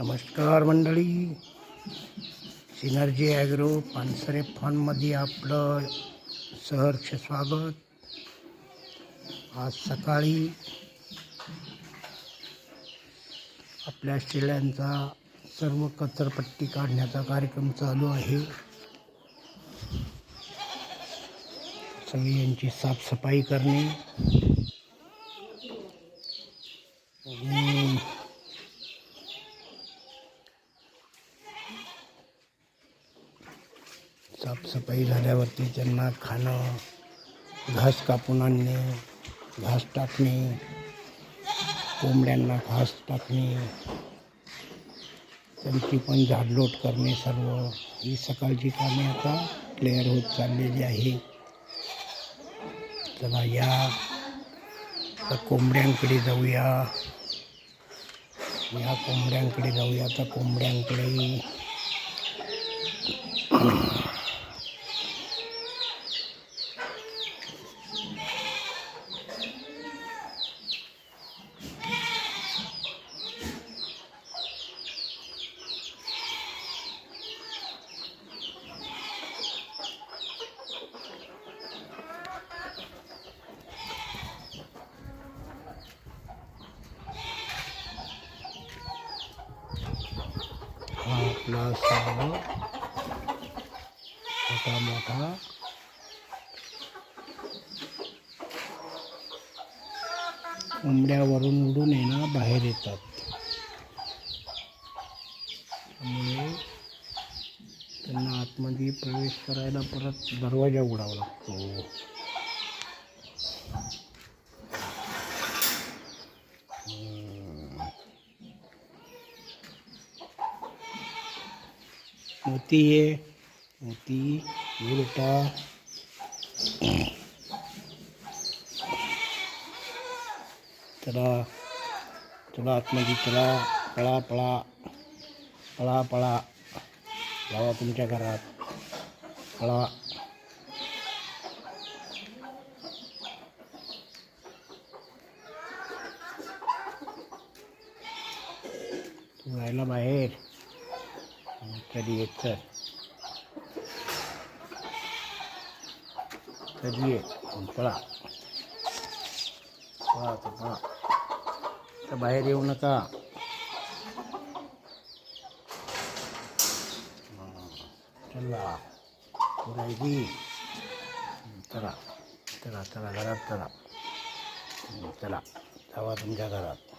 नमस्कार मंडळी. Synergy agro Pansare फॉनमध्ये आपलं सहर्ष स्वागत. आज सकाळी आपल्या शेळ्यांचा सर्व कचरपट्टी काढण्याचा कार्यक्रम चालू आहे. सगळी यांची साफसफाई करणे. साफसफाई झाल्यावरती त्यांना खाणं घास कापून आणणे घास टाकणे कोंबड्यांना घास टाकणे त्यांची पण झाडलोट करणे सर्व. ही सकाळची कामे आता क्लिअर होत चाललेली आहे. चला या. तर कोंबड्यांकडे जाऊया. या कोंबड्यांकडे जाऊया. आता कोंबड्यांकडे हा आपला सर्व मोठा मोठा कोंबड्यावरून उडून येणं बाहेर येतात. त्यामुळे त्यांना आतमध्ये प्रवेश करायला परत दरवाजा उघडावा लागतो. मोती आहे मोती ये चला चला आतमध्ये चला पळा पळा पळा पळा लावा तुमच्या घरात पळा तू राहिला बाहेर। कधी येत तर कधी ये पळा पळा तर पळा तर बाहेर येऊ नका चला पुरायची चला चला चला घरात चला चला जावा तुमच्या घरात